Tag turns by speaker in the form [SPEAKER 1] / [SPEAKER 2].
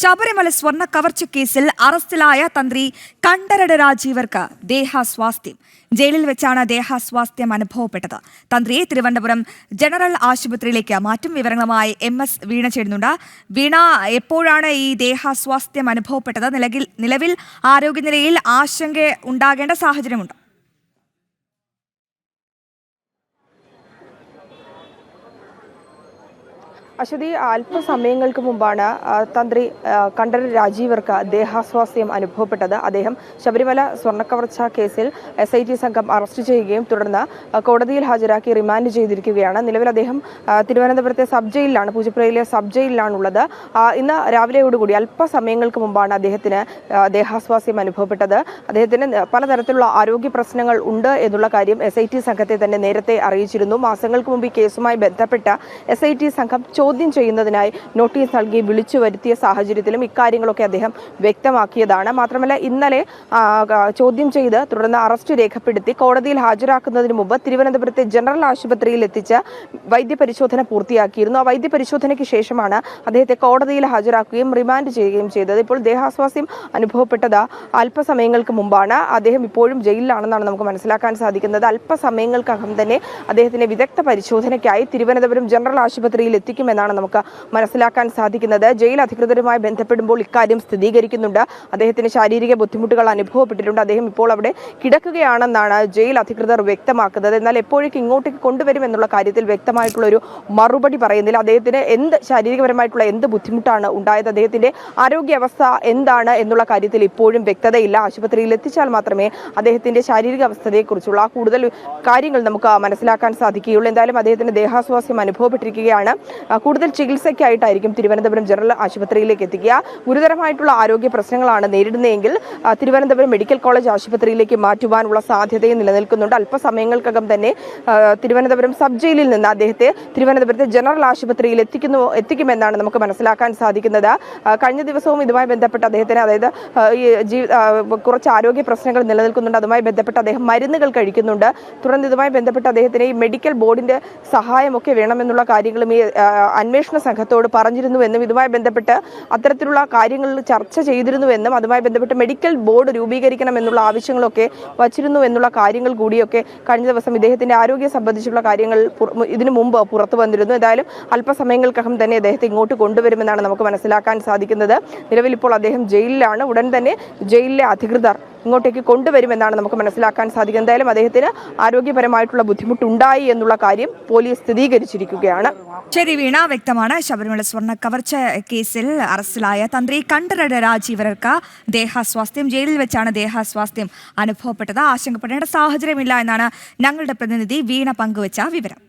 [SPEAKER 1] ശബരിമല സ്വർണ കവർച്ച കേസിൽ അറസ്റ്റിലായ തന്ത്രി കണ്ഠരട് രാജീവർക്ക് ദേഹാസ്വാസ്ഥ്യം. ജയിലിൽ വെച്ചാണ് ദേഹാസ്വാസ്ഥ്യം അനുഭവപ്പെട്ടത്. തന്ത്രിയെ തിരുവനന്തപുരം ജനറൽ ആശുപത്രിയിലേക്ക് മാറ്റും വിവരങ്ങളുമായി എം എസ് വീണ ചേരുന്നുണ്ട്. വീണ എപ്പോഴാണ് ഈ ദേഹാസ്വാസ്ഥ്യം അനുഭവപ്പെട്ടത്? നിലവിൽ നിലവിൽ ആരോഗ്യനിലയിൽ ആശങ്ക ഉണ്ടാകേണ്ട സാഹചര്യമുണ്ട്?
[SPEAKER 2] അശ്വതി അല്പസമയങ്ങൾക്ക് മുമ്പാണ് തന്ത്രി ആ, കണ്ഠരര് രാജീവർക്ക് ദേഹാസ്വാസ്ഥ്യം അനുഭവപ്പെട്ടത്. അദ്ദേഹം ശബരിമല സ്വർണക്കവർച്ച കേസിൽ എസ് ഐ ടി സംഘം അറസ്റ്റ് ചെയ്യുകയും തുടർന്ന് കോടതിയിൽ ഹാജരാക്കി റിമാൻഡ് ചെയ്തിരിക്കുകയാണ്. നിലവിൽ അദ്ദേഹം തിരുവനന്തപുരത്തെ സബ് ജയിലിലാണ് പൂജപ്പുരയിലെ സബ് ജയിലിലാണുള്ളത്. ഇന്ന് രാവിലെയോടുകൂടി അല്പസമയങ്ങൾക്ക് മുമ്പാണ് അദ്ദേഹത്തിന് ദേഹാസ്വാസ്ഥ്യം അനുഭവപ്പെട്ടത്. അദ്ദേഹത്തിന് പലതരത്തിലുള്ള ആരോഗ്യ പ്രശ്നങ്ങൾ ഉണ്ട് എന്നുള്ള കാര്യം എസ് സംഘത്തെ തന്നെ നേരത്തെ അറിയിച്ചിരുന്നു. മാസങ്ങൾക്ക് മുമ്പ് ഈ കേസുമായി ബന്ധപ്പെട്ട എസ് സംഘം ചോദ്യം ചെയ്യുന്നതിനായി നോട്ടീസ് നൽകി വിളിച്ചു വരുത്തിയ സാഹചര്യത്തിലും ഇക്കാര്യങ്ങളൊക്കെ അദ്ദേഹം വ്യക്തമാക്കിയതാണ്. മാത്രമല്ല ഇന്നലെ ചോദ്യം ചെയ്ത് തുടർന്ന് അറസ്റ്റ് രേഖപ്പെടുത്തി കോടതിയിൽ ഹാജരാക്കുന്നതിന് മുമ്പ് തിരുവനന്തപുരത്തെ ജനറൽ ആശുപത്രിയിൽ എത്തിച്ച് വൈദ്യപരിശോധന പൂർത്തിയാക്കിയിരുന്നു. ആ വൈദ്യപരിശോധനയ്ക്ക് ശേഷമാണ് അദ്ദേഹത്തെ കോടതിയിൽ ഹാജരാക്കുകയും റിമാൻഡ് ചെയ്യുകയും ചെയ്തത്. ഇപ്പോൾ ദേഹാസ്വാസ്യം അനുഭവപ്പെട്ടത് അല്പസമയങ്ങൾക്ക് മുമ്പാണ്. അദ്ദേഹം ഇപ്പോഴും ജയിലിലാണെന്നാണ് നമുക്ക് മനസ്സിലാക്കാൻ സാധിക്കുന്നത്. അല്പസമയങ്ങൾക്കകം തന്നെ അദ്ദേഹത്തിന്റെ വിദഗ്ധ പരിശോധനയ്ക്കായി തിരുവനന്തപുരം ജനറൽ ആശുപത്രിയിൽ എത്തിക്കുമെന്നാണ് നമുക്ക് മനസ്സിലാക്കാൻ സാധിക്കുന്നത്. ജയിൽ അധികൃതരുമായി ബന്ധപ്പെടുമ്പോൾ ഇക്കാര്യം സ്ഥിരീകരിക്കുന്നുണ്ട്. അദ്ദേഹത്തിന് ശാരീരിക ബുദ്ധിമുട്ടുകൾ അനുഭവപ്പെട്ടിട്ടുണ്ട്. അദ്ദേഹം ഇപ്പോൾ അവിടെ കിടക്കുകയാണെന്നാണ് ജയിൽ അധികൃതർ വ്യക്തമാക്കുന്നത്. എന്നാൽ എപ്പോഴേക്ക് ഇങ്ങോട്ടേക്ക് കൊണ്ടുവരുമെന്നുള്ള കാര്യത്തിൽ വ്യക്തമായിട്ടുള്ള ഒരു മറുപടി പറയുന്നില്ല. അദ്ദേഹത്തിന് എന്ത് ശാരീരികപരമായിട്ടുള്ള എന്ത് ബുദ്ധിമുട്ടാണ് ഉണ്ടായത്? അദ്ദേഹത്തിന്റെ ആരോഗ്യാവസ്ഥ എന്താണ് എന്നുള്ള കാര്യത്തിൽ ഇപ്പോഴും വ്യക്തതയില്ല. ആശുപത്രിയിൽ എത്തിച്ചാൽ മാത്രമേ അദ്ദേഹത്തിന്റെ ശാരീരിക അവസ്ഥയെക്കുറിച്ചുള്ള കൂടുതൽ കാര്യങ്ങൾ നമുക്ക് മനസ്സിലാക്കാൻ സാധിക്കുകയുള്ളൂ. എന്തായാലും അദ്ദേഹത്തിന് ദേഹാസ്വാസ്യം അനുഭവപ്പെട്ടിരിക്കുകയാണ്. കൂടുതൽ ചികിത്സയ്ക്കായിട്ടായിരിക്കും തിരുവനന്തപുരം ജനറൽ ആശുപത്രിയിലേക്ക് എത്തിക്കുക. ഗുരുതരമായിട്ടുള്ള ആരോഗ്യ പ്രശ്നങ്ങളാണ് നേരിടുന്നതെങ്കിൽ തിരുവനന്തപുരം മെഡിക്കൽ കോളേജ് ആശുപത്രിയിലേക്ക് മാറ്റുവാനുള്ള സാധ്യതയും നിലനിൽക്കുന്നുണ്ട്. അല്പസമയങ്ങൾക്കകം തന്നെ തിരുവനന്തപുരം സബ് ജയിലിൽ നിന്ന് അദ്ദേഹത്തെ തിരുവനന്തപുരത്തെ ജനറൽ ആശുപത്രിയിൽ എത്തിക്കുന്നു എത്തിക്കുമെന്നാണ് നമുക്ക് മനസ്സിലാക്കാൻ സാധിക്കുന്നത്. കഴിഞ്ഞ ദിവസവും ഇതുമായി ബന്ധപ്പെട്ട് അദ്ദേഹത്തിന് അതായത് ഈ കുറച്ച് ആരോഗ്യ പ്രശ്നങ്ങൾ നിലനിൽക്കുന്നുണ്ട്. അതുമായി ബന്ധപ്പെട്ട് അദ്ദേഹം മരുന്നുകൾ കഴിക്കുന്നുണ്ട്. തുടർന്ന് ഇതുമായി ബന്ധപ്പെട്ട് അദ്ദേഹത്തിന് ഈ മെഡിക്കൽ ബോർഡിന്റെ സഹായമൊക്കെ വേണമെന്നുള്ള കാര്യങ്ങളും ഈ അന്വേഷണ സംഘത്തോട് പറഞ്ഞിരുന്നുവെന്നും ഇതുമായി ബന്ധപ്പെട്ട് അത്തരത്തിലുള്ള കാര്യങ്ങൾ ചർച്ച ചെയ്തിരുന്നുവെന്നും അതുമായി ബന്ധപ്പെട്ട് മെഡിക്കൽ ബോർഡ് രൂപീകരിക്കണം എന്നുള്ള ആവശ്യങ്ങളൊക്കെ വച്ചിരുന്നു എന്നുള്ള കാര്യങ്ങൾ കൂടിയൊക്കെ കഴിഞ്ഞ ദിവസം ഇദ്ദേഹത്തിന്റെ ആരോഗ്യം സംബന്ധിച്ചുള്ള കാര്യങ്ങൾ ഇതിനു മുമ്പ് പുറത്തു വന്നിരുന്നു. എന്തായാലും അല്പസമയങ്ങൾക്കകം തന്നെ അദ്ദേഹത്തെ ഇങ്ങോട്ട് കൊണ്ടുവരുമെന്നാണ് നമുക്ക് മനസ്സിലാക്കാൻ സാധിക്കുന്നത്. നിലവിൽ ഇപ്പോൾ അദ്ദേഹം ജയിലിലാണ്. ഉടൻ തന്നെ ജയിലിലെ അധികൃതർ ഇങ്ങോട്ടേക്ക് കൊണ്ടുവരുമെന്നാണ് നമുക്ക് മനസ്സിലാക്കാൻ സാധിക്കുക. എന്തായാലും അദ്ദേഹത്തിന് ആരോഗ്യപരമായിട്ടുള്ള ബുദ്ധിമുട്ടുണ്ടായി എന്നുള്ള കാര്യം പോലീസ് സ്ഥിരീകരിച്ചിരിക്കുകയാണ്.
[SPEAKER 1] ശരി വീണ വ്യക്തമാണ്. ശബരിമല സ്വർണ കവർച്ച കേസിൽ അറസ്റ്റിലായ തന്ത്രി കണ്ഠരട് രാജീവർക്ക് ദേഹാസ്വാസ്ഥ്യം ജയിലിൽ വെച്ചാണ് ദേഹാസ്വാസ്ഥ്യം അനുഭവപ്പെട്ടത്. ആശങ്കപ്പെടേണ്ട സാഹചര്യമില്ല എന്നാണ് ഞങ്ങളുടെ പ്രതിനിധി വീണ പങ്കുവച്ച വിവരം.